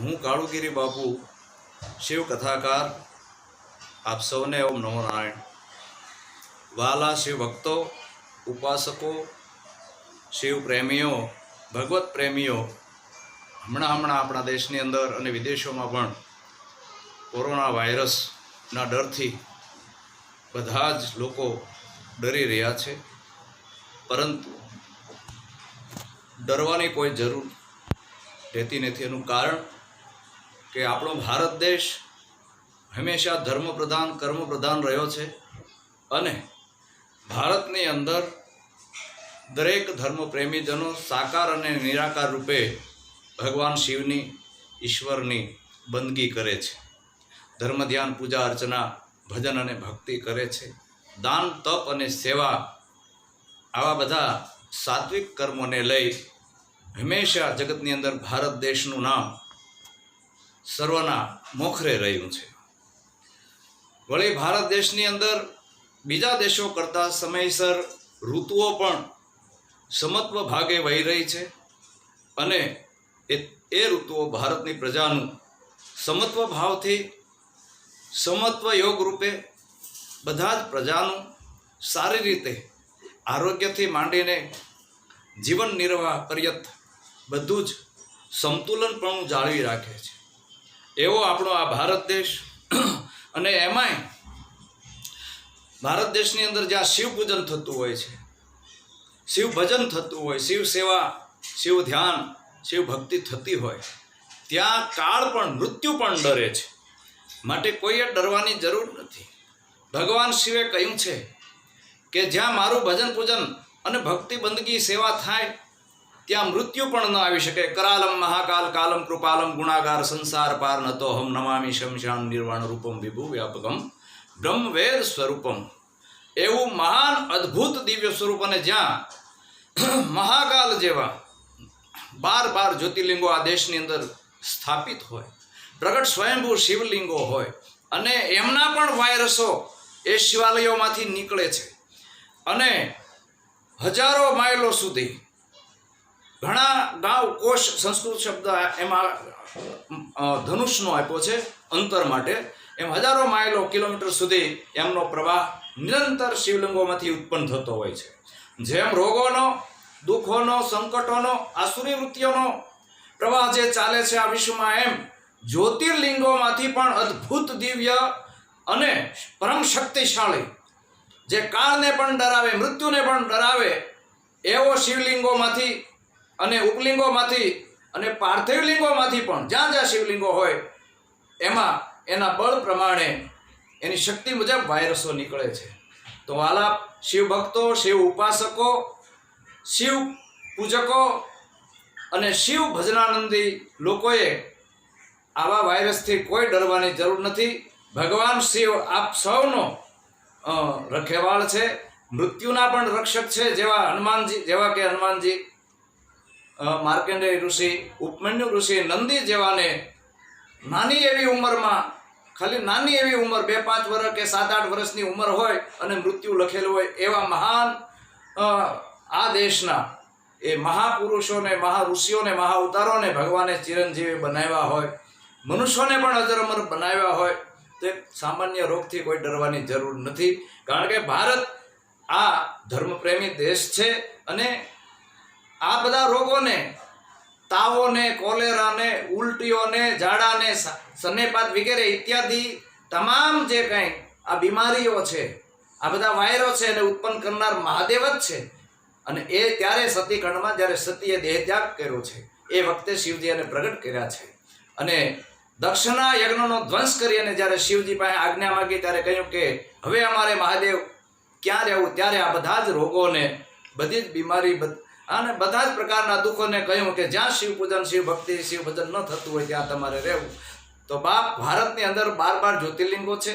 હું કાળુગીરી બાપુ, શિવ કથાકાર, આપ સૌને ઓમ નમો નારાયણ. વાલા શિવ ભક્તો, ઉપાસકો, શિવ પ્રેમીઓ, ભગવત પ્રેમીઓ, હમણાં હમણાં આપણા દેશની અંદર અને વિદેશોમાં પણ કોરોના વાયરસના ડરથી બધા જ લોકો ડરી રહ્યા છે. પરંતુ ડરવાની કોઈ જરૂર રહેતી નથી. એનું કારણ કે આપણો ભારત દેશ હંમેશા ધર્મ પ્રધાન કર્મ પ્રધાન રહ્યો છે અને ભારતની અંદર દરેક ધર્મ પ્રેમીજનો સાકાર અને નિરાકાર રૂપે ભગવાન શિવની, ઈશ્વરની બંદગી કરે છે. ધર્મ ધ્યાન, પૂજા અર્ચના, ભજન અને ભક્તિ કરે છે. દાન, તપ અને સેવા આવા બધા સાત્વિક કર્મોને લઈ હંમેશા જગતની અંદર ભારત દેશનું નામ સર્વના મોખરે રહ્યું છે. વળી ભારત દેશની અંદર બીજા દેશો કરતાં સમયસર ઋતુઓ પણ સમત્વ ભાગે વહી રહી છે અને એ એ ઋતુઓ ભારતની પ્રજાનું સમત્વ ભાવથી સમત્વ યોગ રૂપે બધા જ પ્રજાનું સારી રીતે આરોગ્યથી માંડીને જીવન નિર્વાહ પર્યત બધું જ સંતુલનપણું જાળવી રાખે છે. એવો આપણો આ ભારત દેશ. અને એમાંય ભારત દેશની અંદર જ્યાં શિવ પૂજન થતું હોય છે, શિવ ભજન થતું હોય, શિવ સેવા, શિવ ધ્યાન, શિવ ભક્તિ થતી હોય, ત્યાં કાળ પણ, મૃત્યુ પણ ડરે છે. માટે કોઈએ ડરવાની જરૂર નથી. ભગવાન શિવે કહ્યું છે કે જ્યાં મારું ભજન પૂજન અને ભક્તિ બંદગી સેવા થાય ત્યાં મૃત્યુ પણ ન આવી શકે. કરાલમ મહાકાલ, કાલમ કૃપાલમ, ગુણાગાર, સંસાર પાર નતો હમ નમામી શમશાન નિર્વાણ રૂપમ, વિભુ, વ્યાપકમ, બ્રહ્મવેદ સ્વરૂપમ. એવું મહાન અદ્ભુત દિવ્ય સ્વરૂપ અને જ્યાં મહાકાલ જેવા બાર બાર જ્યોતિર્લિંગો આ દેશની અંદર સ્થાપિત હોય, પ્રગટ સ્વયંભૂ શિવલિંગો હોય, અને એમના પણ વાયરસો એ શિવાલયોમાંથી નીકળે છે. અને હજારો માઇલો સુધી ઘણા ગાવ કોષ સંસ્કૃત શબ્દ એમાં ધનુષનો આપ્યો છે અંતર માટે. એમ હજારો માઇલો કિલોમીટર સુધી એમનો પ્રવાહ નિરંતર શિવલિંગોમાંથી ઉત્પન્ન થતો હોય છે. જેમ રોગોનો, દુઃખોનો, સંકટોનો આસુરી વૃત્તિઓનો પ્રવાહ જે ચાલે છે આ વિશ્વમાં એમ, જ્યોતિર્લિંગોમાંથી પણ અદ્ભુત દિવ્ય અને પરમ શક્તિશાળી, જે કાળને પણ ડરાવે, મૃત્યુને પણ ડરાવે, એવો શિવલિંગોમાંથી અને ઉપલિંગોમાંથી અને પાર્થિવ લિંગોમાંથી પણ જ્યાં જ્યાં શિવલિંગો હોય, એમાં એના બળ પ્રમાણે એની શક્તિ મુજબ વાયરસો નીકળે છે. તો વાલા, શિવ ભક્તો, શિવ ઉપાસકો, શિવ પૂજકો અને શિવ ભજનાનંદી લોકોએ આવા વાયરસથી કોઈ ડરવાની જરૂર નથી. ભગવાન શિવ આપ સૌનો રખેવાળ છે. મૃત્યુના પણ રક્ષક છે જેવા હનુમાનજી, જેવા કે હનુમાનજી માર્કંડેય ઋષિ ઉપમન્યુ ઋષિ નંદી જેવાને નાની એવી ઉંમરમાં, ખાલી નાની એવી ઉંમર, બે, પાંચ વર્ષ કે સાત, આઠ વર્ષની ઉંમર હોય અને મૃત્યુ લખેલું હોય એવા મહાન આ દેશના એ મહાપુરુષોને, મહાઋષિઓને મહાઅવતારોને ભગવાને ચિરંજીવી બનાવ્યા હોય. મનુષ્યોને પણ અજર અમર બનાવ્યા હોય. તે સામાન્ય રોગથી કોઈ ડરવાની જરૂર નથી. કારણ કે ભારત આ ધર્મપ્રેમી દેશ છે અને આ બધા રોગોને, તાવોને, કોલેરાને, ઉલટીઓને, ઝાડાને સનેપાત વગેરે ઇત્યાદિ તમામ જે કંઈ આ બીમારીઓ છે, આ બધા વાયરો છે એને ઉત્પન્ન કરનાર મહાદેવ જ છે. અને એ ત્યારે સતીખંડમાં જ્યારે સતીએ દેહ ત્યાગ કર્યો છે, એ વખતે શિવજી એને પ્રગટ કર્યા છે. અને દક્ષના યજ્ઞનો ધ્વંસ કરી અને જ્યારે શિવજી પાસે આજ્ઞા માંગી ત્યારે કહ્યું કે, હવે અમારે મહાદેવ ક્યાં રહેવું? ત્યારે આ બધા જ રોગોને બધી જ બીમારી અને બધા જ પ્રકારના દુઃખોને કહ્યું કે જ્યાં શિવ પૂજન, શિવ ભક્તિ, શિવ ભજન ન થતું હોય ત્યાં તમારે રહેવું. તો બાપ ભારતની અંદર બાર બાર જ્યોતિર્લિંગો છે,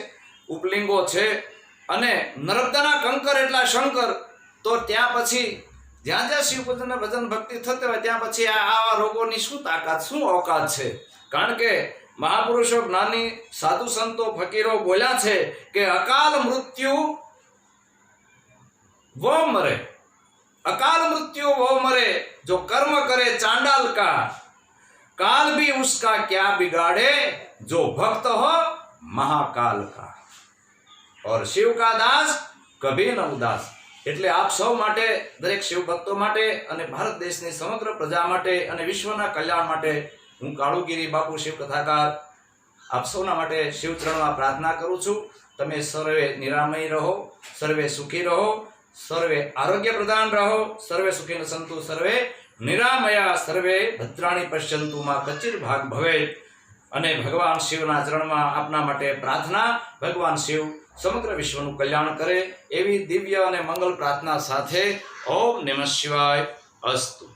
ઉપલિંગો છે અને નર્મદાના કંકર એટલા શંકર, તો ત્યાં પછી જ્યાં જ્યાં શિવ પૂજન ભજન ભક્તિ થતી હોય ત્યાં પછી આ આવા રોગોની શું તાકાત, શું ઓકાત છે? કારણ કે મહાપુરુષો, જ્ઞાની, સાધુ સંતો, ફકીરો બોલ્યા છે કે અકાલ મૃત્યુ વો મરે અકાલ મૃત્યુ વો મરે જો કર્મ કરે ચાંડાલ કા काल भी उसका क्या बिगाड़े जो भक्त हो महाकाल का और शिव का दास કભી ન ઉદાસ એટલે આપ સૌ માટે દરેક શિવ ભક્તો માટે અને ભારત દેશની સમગ્ર પ્રજા માટે અને વિશ્વના કલ્યાણ માટે હું કાળુગીરી બાપુ શિવ કથાકાર આપ સૌના માટે શિવચરણમાં પ્રાર્થના કરું છું તમે સર્વે નિરામય રહો સર્વે સુખી રહો સર્વે આરોગ્ય પ્રદાન રહો સર્વે સુખી સંતુ સર્વે નિરામયા સર્વે ભદ્રાણી પશ્યંતુ માં કચિર ભાગ ભવે અને ભગવાન શિવના ચરણમાં આપના માટે પ્રાર્થના, ભગવાન શિવ સમગ્ર વિશ્વનું કલ્યાણ કરે એવી દિવ્ય અને મંગલ પ્રાર્થના સાથે ઓમ નમઃ શિવાય અસ્તુ.